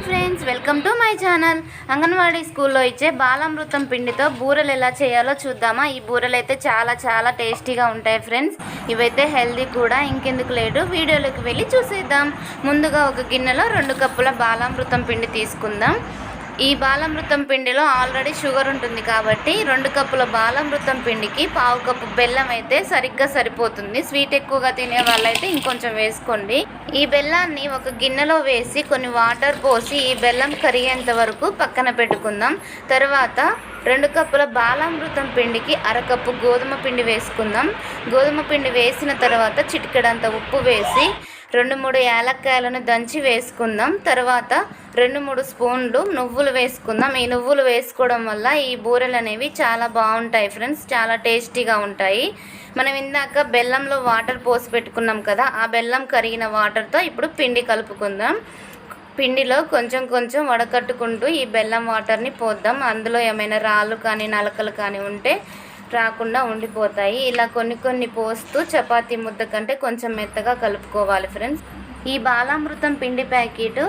Hi friends welcome to my channel. Anganwadi స్కూల్లో ఇచ్చే బాలామృతం పిండితో బూరెలు ఎలా చేయాలో చూద్దామా? ఈ బూరెలు అయితే చాలా చాలా టేస్టీగా ఉంటాయి ఫ్రెండ్స్. ఇవైతే హెల్దీ కూడా ఇంకెందుకు లేదు. వీడియోలోకి వెళ్ళి చూసేద్దాం. ముందుగా ఒక గిన్నెలో రెండు కప్పుల బాలామృతం పిండి తీసుకుందాం. ఈ బాలామృతం పిండిలో ఆల్రెడీ షుగర్ ఉంటుంది కాబట్టి రెండు కప్పుల బాలామృతం పిండికి పావు కప్పు బెల్లం అయితే సరిగ్గా సరిపోతుంది. స్వీట్ ఎక్కువగా తినే వాళ్ళైతే ఇంకొంచెం వేసుకోండి. ఈ బెల్లాన్ని ఒక గిన్నెలో వేసి కొన్ని వాటర్ పోసి ఈ బెల్లం కరిగేంత వరకు పక్కన పెట్టుకుందాం. తర్వాత రెండు కప్పుల బాలామృతం పిండికి అరకప్పు గోధుమ పిండి వేసుకుందాం. గోధుమ పిండి వేసిన తర్వాత చిటికెడంత ఉప్పు వేసి రెండు మూడు యాలక్కాయలను దంచి వేసుకుందాం. తర్వాత రెండు మూడు స్పూన్లు నువ్వులు వేసుకుందాం. ఈ నువ్వులు వేసుకోవడం వల్ల ఈ బూరెలు అనేవి చాలా బాగుంటాయి ఫ్రెండ్స్. చాలా టేస్టీగా ఉంటాయి. మనం ఇందాక బెల్లంలో వాటర్ పోసి పెట్టుకున్నాం కదా ఆ బెల్లం కరిగిన వాటర్తో ఇప్పుడు పిండి కలుపుకుందాం. పిండిలో కొంచెం కొంచెం వడకట్టుకుంటూ ఈ బెల్లం వాటర్ని పోద్దాం. అందులో ఏమైనా రాళ్ళు కానీ నలకలు కానీ ఉంటే రాకుండా ఉండిపోతాయి. ఇలా కొన్ని కొన్ని పోస్తూ చపాతీ ముద్ద కంటే కొంచెం మెత్తగా కలుపుకోవాలి ఫ్రెండ్స్. ఈ బాలామృతం పిండి ప్యాకెట్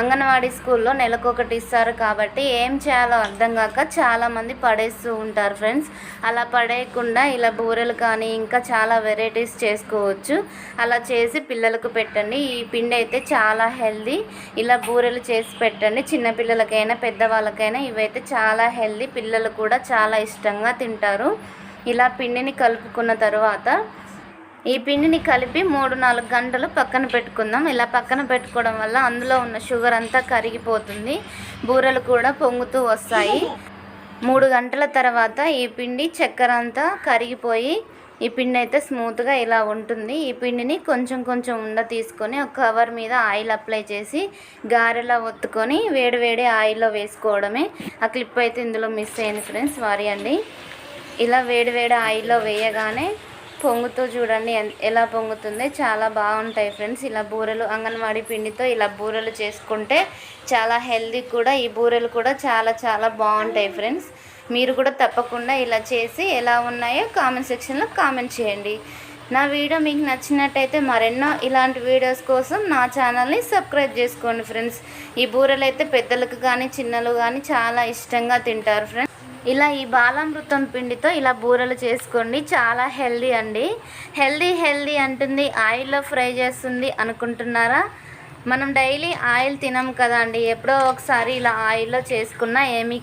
అంగన్వాడీ స్కూల్లో నెలకొకటి ఇస్తారు కాబట్టి ఏం చేయాలో అర్థం కాక చాలామంది పడేస్తూ ఉంటారు ఫ్రెండ్స్. అలా పడేయకుండా ఇలా బూరెలు కానీ ఇంకా చాలా వెరైటీస్ చేసుకోవచ్చు. అలా చేసి పిల్లలకు పెట్టండి. ఈ పిండి అయితే చాలా హెల్దీ. ఇలా బూరెలు చేసి పెట్టండి. చిన్నపిల్లలకైనా పెద్దవాళ్ళకైనా ఇవైతే చాలా హెల్దీ. పిల్లలు కూడా చాలా ఇష్టంగా తింటారు. ఇలా పిండిని కలుపుకున్న తర్వాత ఈ పిండిని కలిపి మూడు నాలుగు గంటలు పక్కన పెట్టుకుందాం. ఇలా పక్కన పెట్టుకోవడం వల్ల అందులో ఉన్న షుగర్ అంతా కరిగిపోతుంది. బూరెలు కూడా పొంగుతూ వస్తాయి. మూడు గంటల తర్వాత ఈ పిండి చక్కెర అంతా కరిగిపోయి ఈ పిండి అయితే స్మూత్గా ఇలా ఉంటుంది. ఈ పిండిని కొంచెం కొంచెం ఉండ తీసుకొని ఒక కవర్ మీద ఆయిల్ అప్లై చేసి గారెలా ఒత్తుకొని వేడి వేడి ఆయిల్లో వేసుకోవడమే. ఆ క్లిప్ అయితే ఇందులో మిస్ అయింది ఫ్రెండ్స్. వారి అండి. ఇలా వేడి వేడి ఆయిల్లో వేయగానే పొంగుతూ చూడండి ఎలా పొంగుతుంది. చాలా బాగుంటాయి ఫ్రెండ్స్. ఇలా బూరెలు అంగన్వాడీ పిండితో ఇలా బూరెలు చేసుకుంటే చాలా హెల్దీ కూడా. ఈ బూరెలు కూడా చాలా చాలా బాగుంటాయి ఫ్రెండ్స్. మీరు కూడా తప్పకుండా ఇలా చేసి ఎలా ఉన్నాయో కామెంట్ సెక్షన్లో కామెంట్ చేయండి. నా వీడియో మీకు నచ్చినట్టయితే మరెన్నో ఇలాంటి వీడియోస్ కోసం నా ఛానల్ని సబ్స్క్రైబ్ చేసుకోండి ఫ్రెండ్స్. ఈ బూరెలు అయితే పెద్దలకు కానీ చిన్నలు కానీ చాలా ఇష్టంగా తింటారు ఫ్రెండ్స్. ఇలా ఈ బాలామృతం పిండితో ఇలా బూరెలు చేసుకోండి. చాలా హెల్దీ అండి. హెల్దీ హెల్దీ అంటుంది. ఆయిల్లో ఫ్రై చేస్తుంది అనుకుంటున్నారా? మనం డైలీ ఆయిల్ తినం కదా అండి. ఎప్పుడో ఒకసారి ఇలా ఆయిల్లో చేసుకున్నా ఏమీ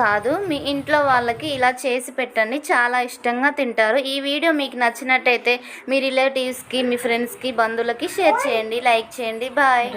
కాదు. మీ ఇంట్లో వాళ్ళకి ఇలా చేసి పెట్టండి. చాలా ఇష్టంగా తింటారు. ఈ వీడియో మీకు నచ్చినట్టయితే మీ రిలేటివ్స్కి మీ ఫ్రెండ్స్కి బంధువులకి షేర్ చేయండి. లైక్ చేయండి. బాయ్.